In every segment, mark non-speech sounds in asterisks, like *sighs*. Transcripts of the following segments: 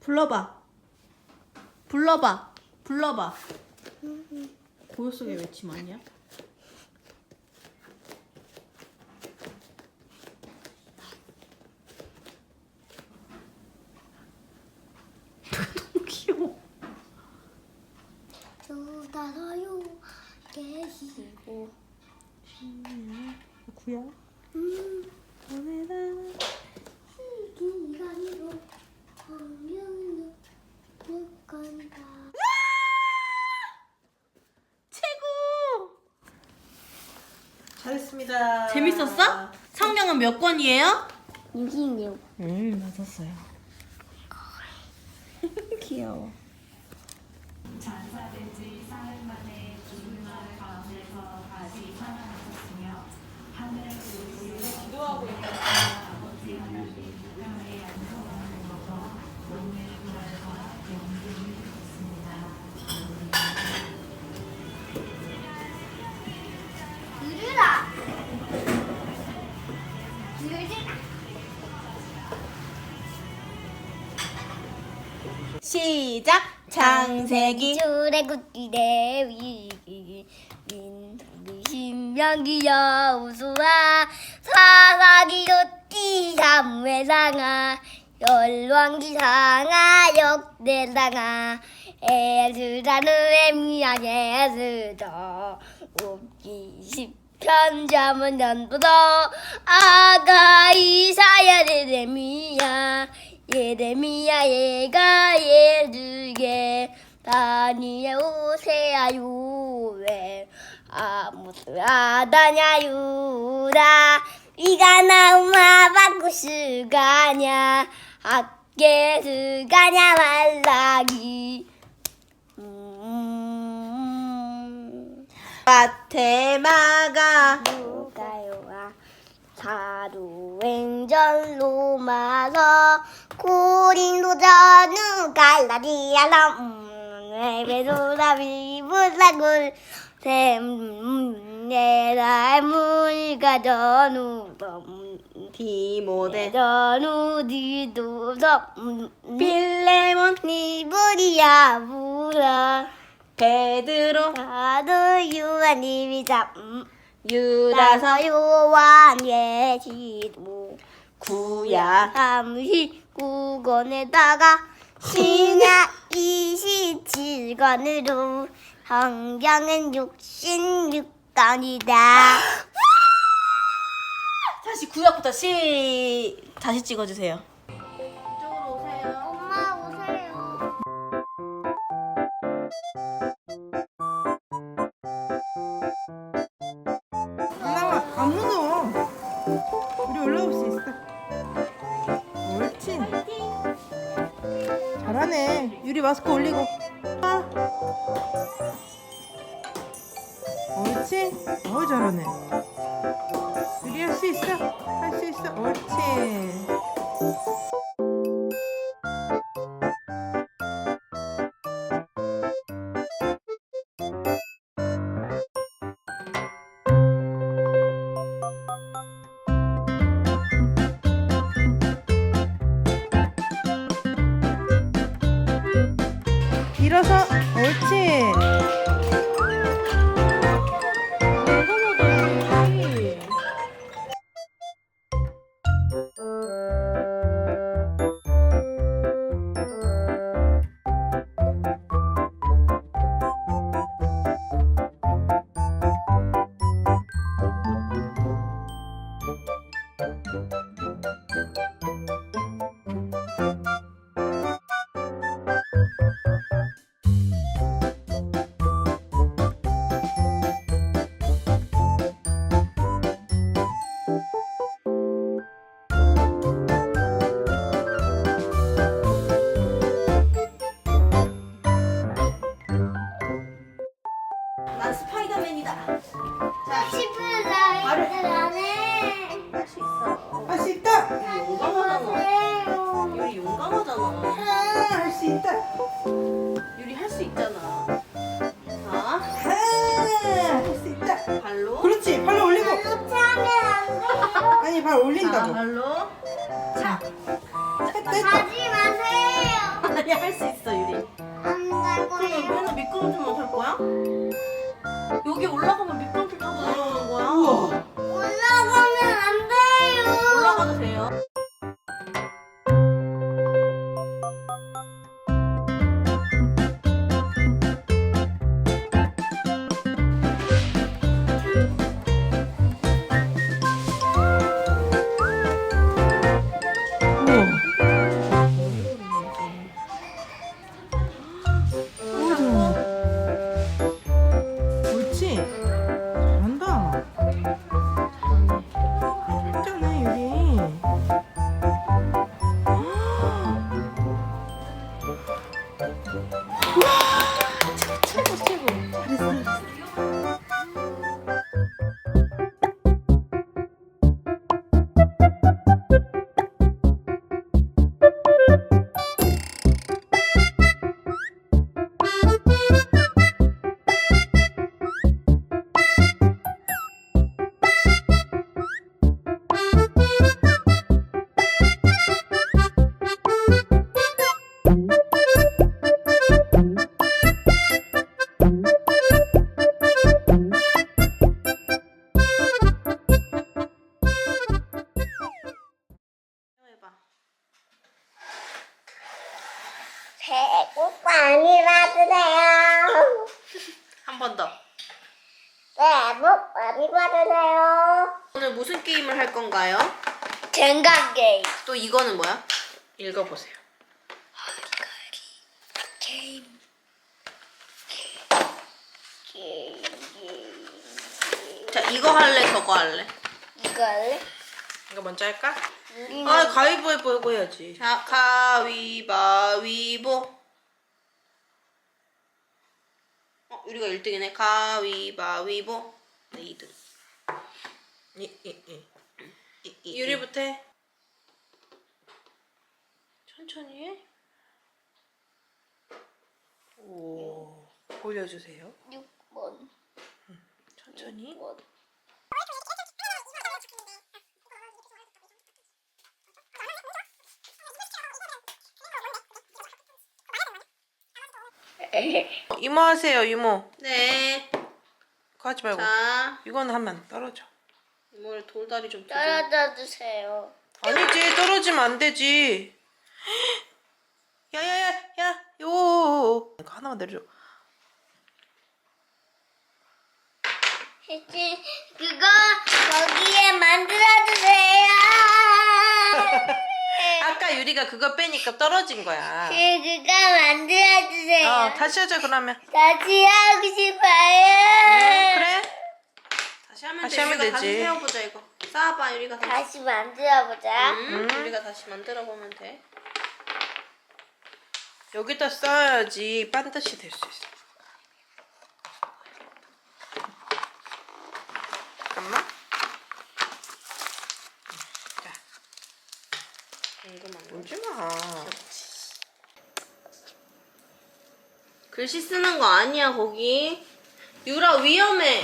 불러봐. 불러봐. 불러봐. 고요 속에 외침 아니야? 너무 귀여워. 수다서요 계시고 구야? 음 오늘다. 기간이로 공연을 못 간다 최고! 잘했습니다. 재밌었어? 성명은 몇 권이에요? 유기녀 음, 맞았어요. 귀여워. 시작! 창세기. 대위. 민들이 신명기여 우수아 사사기 요띠 삼회상아. 열왕기상아 역대상아. 에스라는 애미야에스더 웃기 십편자문 연도도 아가 이사야 예레미야 예레미야 얘가 예르게. 다니에 오세야 유에 아무스 아다냐 유다. 이가 나우마 바꾸스 가냐. 학계 스가냐 말라기. 음. 밭에 마가. 누가요와? 사루 행전로 마서 고린도 전우 갈라디아람 음, 에베소라 비부사굴 샘내라 물가 전우 디모데. 전우 디도서 음, 빌레몬. 니브리야 부라 베드로. 나도 유아님이 잡 유다서. 요한 예시도 구야. 삼십구권에다가 신약 27권으로 *laughs* 성경은 66권이다. 다시 구역부터 시 다시 찍어주세요. 일어서 옳지 난 스파이더맨이다. 자, 싶은 나이들 안에 할 수 있어. 할 수 있다. 유리 용감하잖아. 할 수 있다 유리 할 수 있잖아. 자, 할 수 있다 발로. 그렇지 발로 올리고. 아니 발 자, 올린다고 발로. 자, 하지 마세요. 아니 할 수 있어 유리. 안갈 그러면 거예요. 맨날 미끄럼틀만 탈 거야? 여기 올라가면 미끄 해야지 자, 가위바위보. 어, 우리가 1등이네. 가위바위보. 네, 2등. 이, 이, 이. 이, 이, 유리부터 해 천천히 해. 오 올려주세요 6번. 천천히 6번. *laughs* 이모 하세요 이모. 네. 그거 하지 말고. 자, 이거는 하면 안 떨어져. 이모를 돌다리 좀 조정. 떨어져 주세요. 아니지 떨어지면 안 되지. *gasps* 야야야 야요. 이거 하나만 내려줘. 혜진 그거 거기에 만들어 주세요. 아까 유리가 그거 빼니까 떨어진 거야 그 그거 만들어 주세요. 어 다시 하자 그러면 다시 하고 싶어요. 그래 다시 하면 다시 돼. 하면 유리가 다시 되지. 세워보자, 이거. 쌓아봐, 유리가 다시. 다시 만들어 보자. 음, 우리가 다시 만들어 보면 돼. 여기다 써야지 반드시 될 수 있어 잠깐만 자 궁금한 거. 울지마 글씨 쓰는 거 아니야, 거기. 유라 위험해.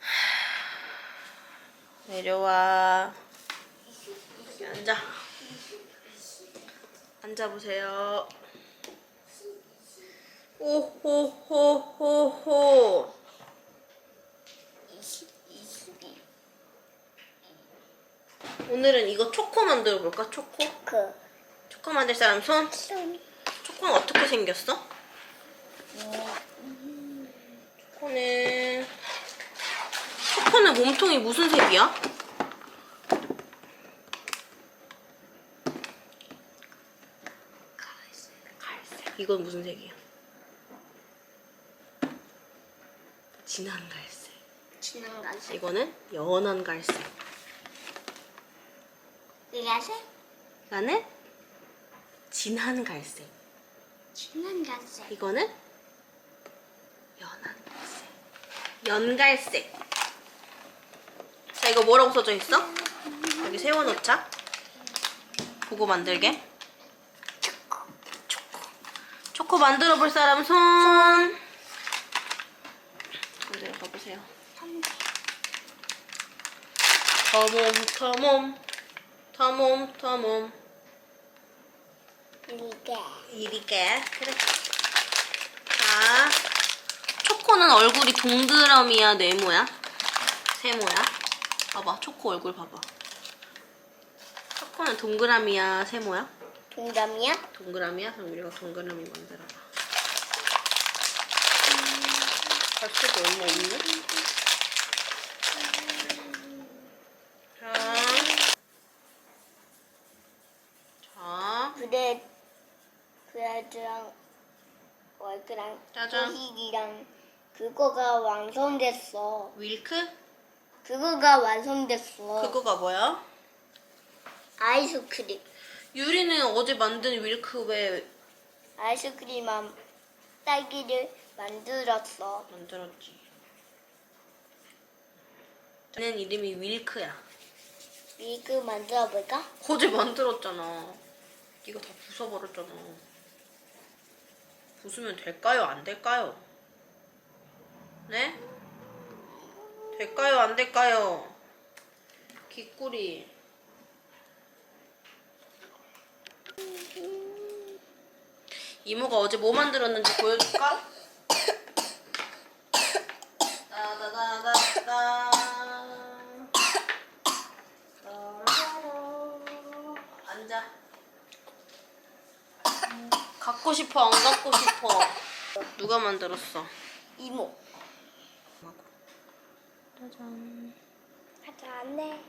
*sighs* 내려와. 여기 앉아. 앉아보세요. 오호호호호. 오늘은 이거 초코 만들어 볼까? 초코? 그, 초코 만들 사람 손? 손. 초코는 어떻게 생겼어? 초코는 초코는 몸통이 무슨 색이야? 갈색. 이건 무슨 색이야? 진한 갈색. 진한 갈색. 이거는 연한 갈색. 노란색? 이거는 진한 갈색. 진한 갈색. 이거는 연한 갈색. 연갈색. 자, 이거 뭐라고 써져 있어? 여기 세워놓자. 보고 만들게. 초코. 초코. 초코 만들어 볼 사람 손. 만들어 가보세요. 터몸, 터몸. 터몸, 터몸. 이게. 이리 게. 그래. 자, 초코는 얼굴이 동그라미야, 네모야? 세모야? 봐봐, 초코 얼굴 봐봐. 초코는 동그라미야, 세모야? 동감이야? 동그라미야? 그럼 우리가 동그라미 만들어봐. 갈색이 얼마 없네? 자. 자. 그래, 그래랑 얼그랑 짜잔. 소식이랑 그거가 완성됐어. 윌크? 그거가 완성됐어. 그거가 뭐야? 아이스크림. 유리는 어제 만든 윌크 왜 아이스크림만 딸기를 만들었어. 만들었지? 저는 이름이 윌크야. 밀크 만들어 볼까? 어제 만들었잖아. 네가 다 부숴버렸잖아. 부수면 될까요? 안 될까요? 네? 될까요? 안 될까요? 기꾸리. 이모가 어제 뭐 만들었는지 보여줄까? *coughs* 따다다다다. 앉아. 갖고 싶어, 안 갖고 싶어? 누가 만들었어? 이모. 짜잔. 하지 않네.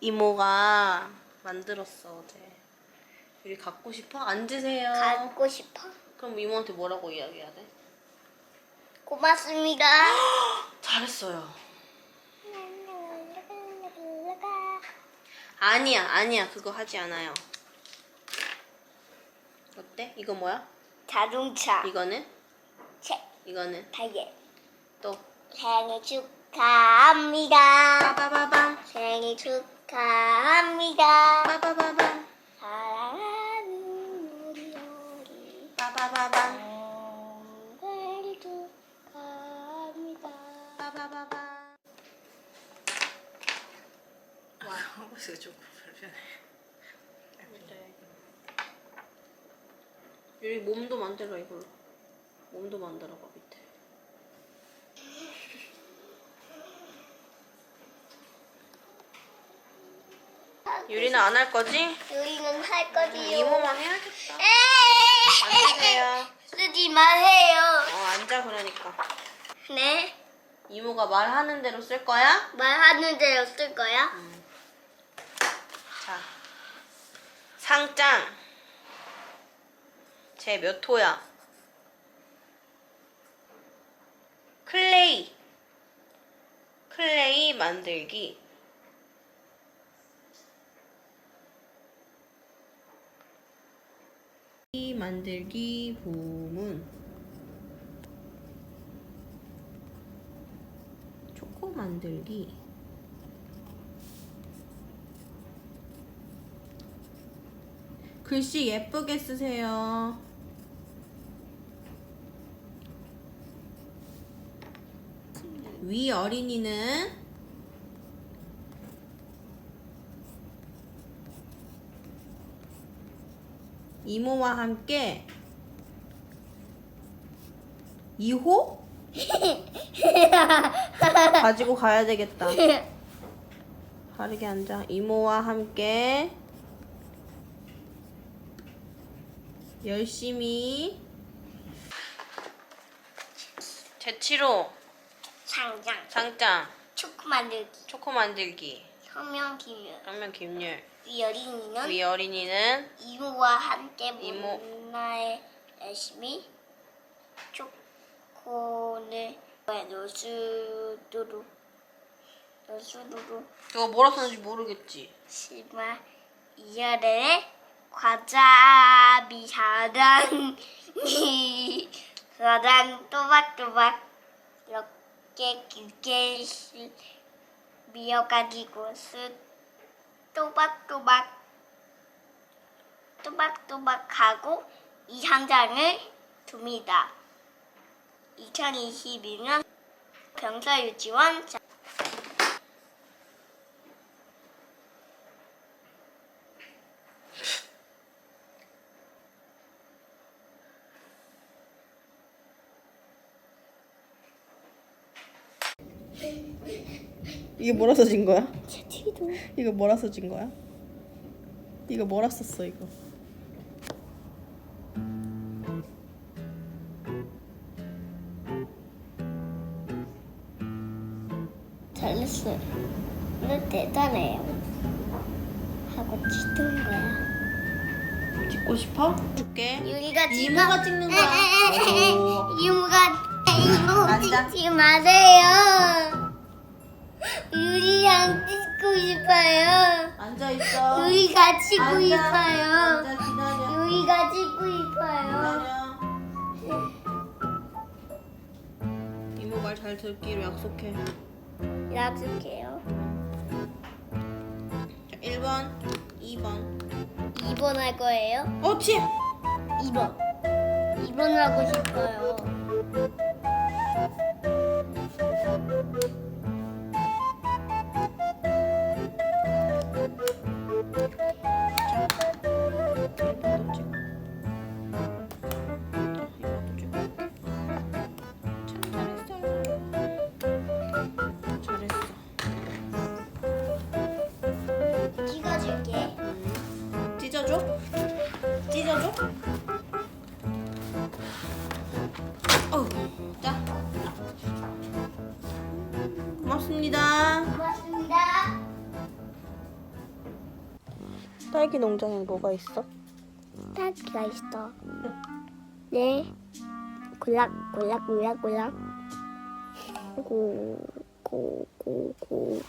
이모가 만들었어, 어제. 여기 갖고 싶어? 앉으세요. 갖고 싶어. 그럼 이모한테 뭐라고 이야기해야 돼? 고맙습니다. *gasps* 잘했어요. 아니야, 아니야. 그거 하지 않아요. 어때? 이거 뭐야? 자동차. 이거는? 책. 이거는? 타이어. 또. 생일 축하합니다. 빠바바밤. 생일 축하합니다. 빠바바밤. 사랑하는 우리 어리 빠바바밤. 있어 조금 불편해. 여기 몸도 만들어 이걸로. 몸도 만들어봐 밑에. 유리는 안 할 거지? 우리는 할 거지요. 이모만 해야겠다. 앉으세요. 쓰지 마세요. 어 앉아 그러니까. 네. 이모가 말하는 대로 쓸 거야? 말하는 대로 쓸 거야? 자, 상장. 제 몇 호야? 클레이. 클레이 만들기. 이 만들기 부문. 초코 만들기. 글씨 예쁘게 쓰세요. 위 어린이는 이모와 함께 2호 *laughs* 가지고 가야 되겠다. 바르게 앉아. 이모와 함께 열심히. 제치로. 장장. 장장. 초코 만들기. 초코 만들기. 성명 기념 랑면 김율 위 어린이는? 우리 어린이는? 이모와 함께 이모. 문화에 열심히 초코를 노수두루 노수두루 이거 뭐라 썼는지 모르겠지. 심마 이열의 과자 미사단 사단 또박또박 이렇게 길게 시- 미어가지고 쓱 또박또박 또박또박하고 이 상장을 둡니다. 2022년 병사유치원 이게 뭐라 써진 거야? TV도 이거 뭐라 써진 거야? 이거 뭐라 썼어 이거? 잘했어요. 너 대단해요. 하고 찍던 거야. 찍고 싶어? 줄게. 유리가 이모가 찍는 거야. 오. *laughs* 이모가 이모 앉아. 찍지 마세요. 유리랑 찍고 싶어요. 앉아 있어. 유리가 찍고 앉아. 싶어요. 앉아 기다려. 유리가 찍고 싶어요. 기다려. 이모 말 잘 듣기로 약속해. 놔둘게요. 자, 1번, 2번. 2번 할 거예요. 옳지. 2번. 2번 하고 싶어요. 딸기 농장에 뭐가 있어? 딸기가 있어. 네. 골락 골락 골락 골락. 고고고고.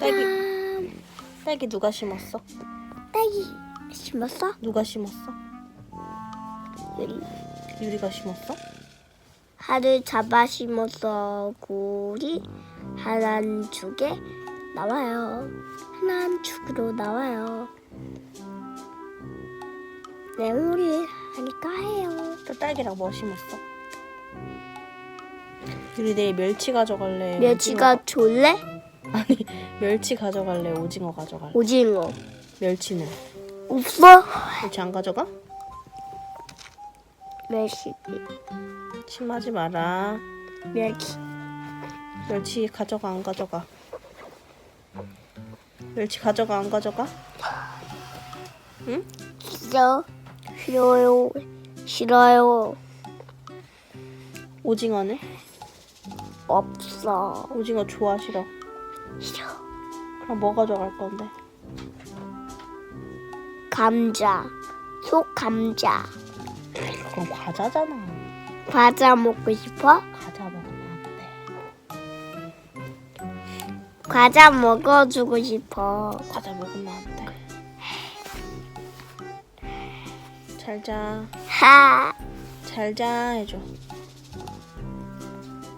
딸기 딸기 누가 심었어? 딸기 심었어? 누가 심었어? 유리. 유리가 심었어? 하를 잡아 심어서 굴이 하나 죽에 나와요. 하나 죽으로 나와요. 메모리 하니까 해요. 또 딸기랑 뭐 심었어? 유리 내일 멸치 가져갈래? 멸치가 졸래? 오징어- 아니 멸치 가져갈래? 오징어 가져갈래? 오징어. 멸치는 없어? 멸치 안 가져가? 멸치. 심하지 마라. 멸치. 멸치 가져가 안 가져가? 멸치 가져가 안 가져가? 응? 싫어. 싫어요. 싫어요. 오징어는? 없어. 오징어 좋아 싫어? 싫어. 그럼 뭐 가져갈 건데? 감자. 속 감자. 그건 과자잖아. 과자 먹고 싶어? 과자 먹으면 안 돼. 과자 먹어주고 싶어. 과자 먹으면 안 돼. 잘 자. 하. 잘자 해줘.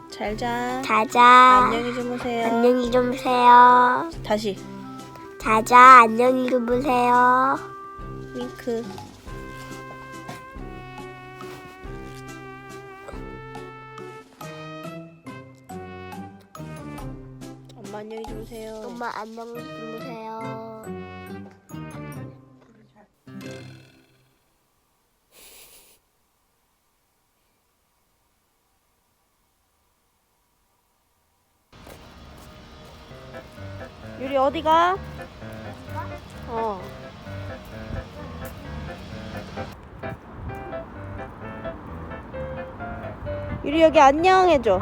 잘 자. 자자. 안녕히 주무세요. 안녕히 주무세요. 다시 자자. 안녕히 주무세요. 윙크. 엄마 안녕히 주무세요. 엄마 안녕히 주무세요. 어디가? 어. 유리 여기 안녕 해줘.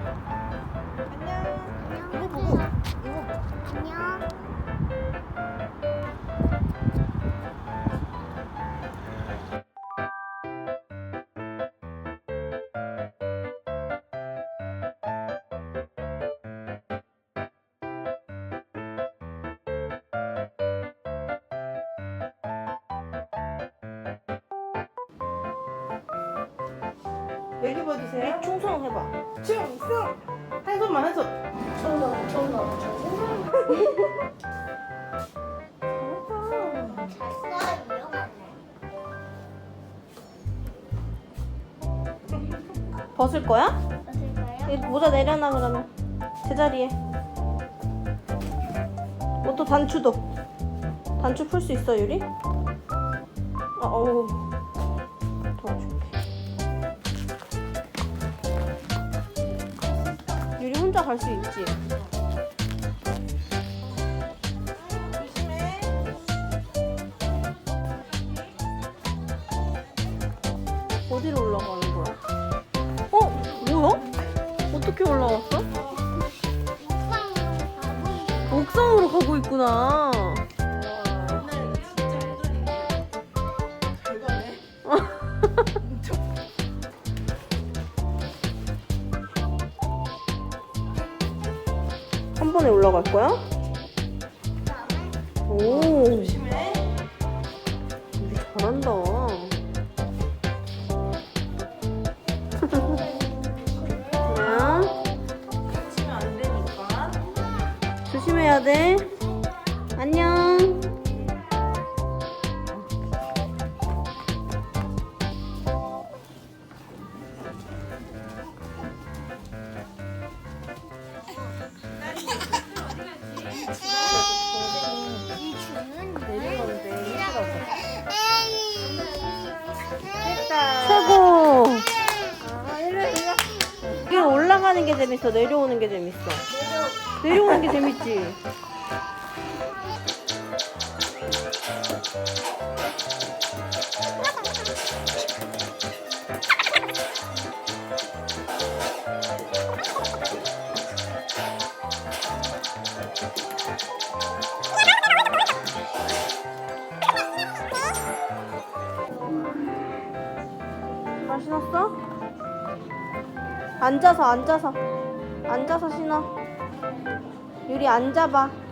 여기 봐주세요. 충성 해봐. 충성. 한 손만 한 손. 총동 총동 총동. 잘 써요. 벗을 거야? 어떨까요? 모자 내려놔 그러면 제자리에. 옷도 단추도. 단추 풀 수 있어 유리? 아 어우. 갈 수 있지? 어디로 올라가는 거야? 어? 뭐야? 어떻게 올라왔어? 옥상으로 가고 있구나. 한 번에 올라 재밌어. 내려오는 게 재밌어. 내려오는 게 재밌지. 다 신었어? 앉아서 앉아서 앉아서 신어. 유리 앉아봐.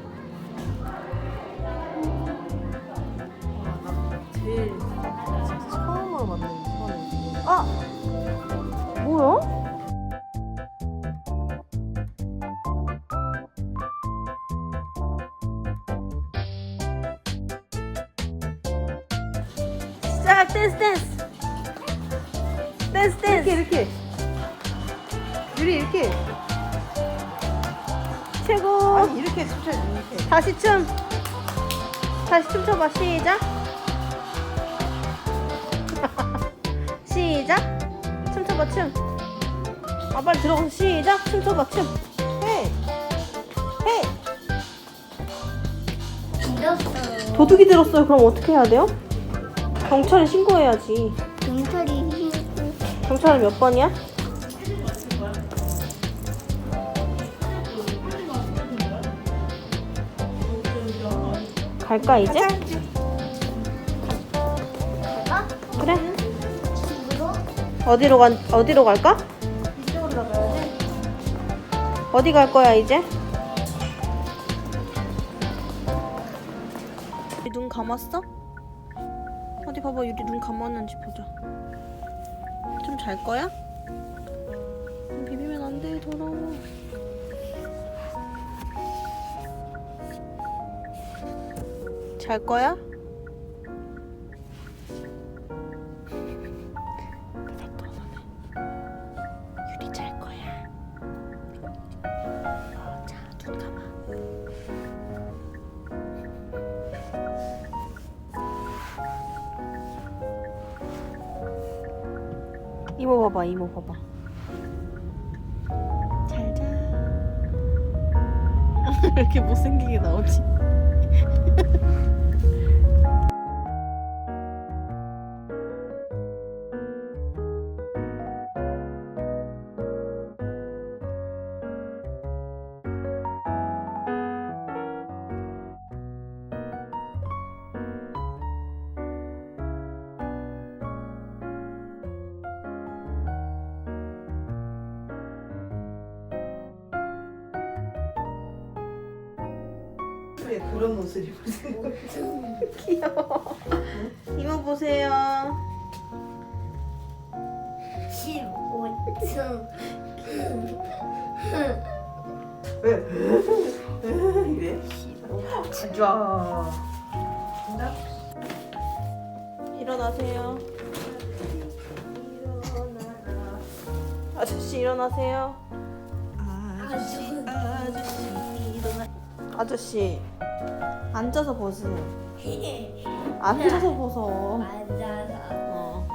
다시 춤. 다시 춤춰봐. 시작. *laughs* 시작. 춤춰봐 춤 아 빨리 들어가서 시작. 춤춰봐 춤. 헤이. 도둑이 들었어요. 그럼 어떻게 해야 돼요? 경찰에 신고해야지. 경찰이 경찰은 몇 번이야? 갈까 이제? 그래 집으로 어디로 간 어디로 갈까? 이쪽으로 가야 돼. 어디 갈 거야 이제? 눈 감았어? 어디 봐봐 유리 눈 감았는지 보자. 좀 잘 거야? 비비면 안 돼, 더러워. 잘 거야? 어. 이모 봐봐, 이모 봐봐. 잘 자. 왜 *laughs* 이렇게 못생기게 나오지? *laughs* 왜 그런 옷을 입으세요? 귀여워. 이모 보세요. 15층. 왜? 이래? 좋아. 일어나세요. 아저씨 일어나세요. 아저씨, 아저씨. 아저씨 앉아서 보세요. 앉아서 보소. 앉아서. 어.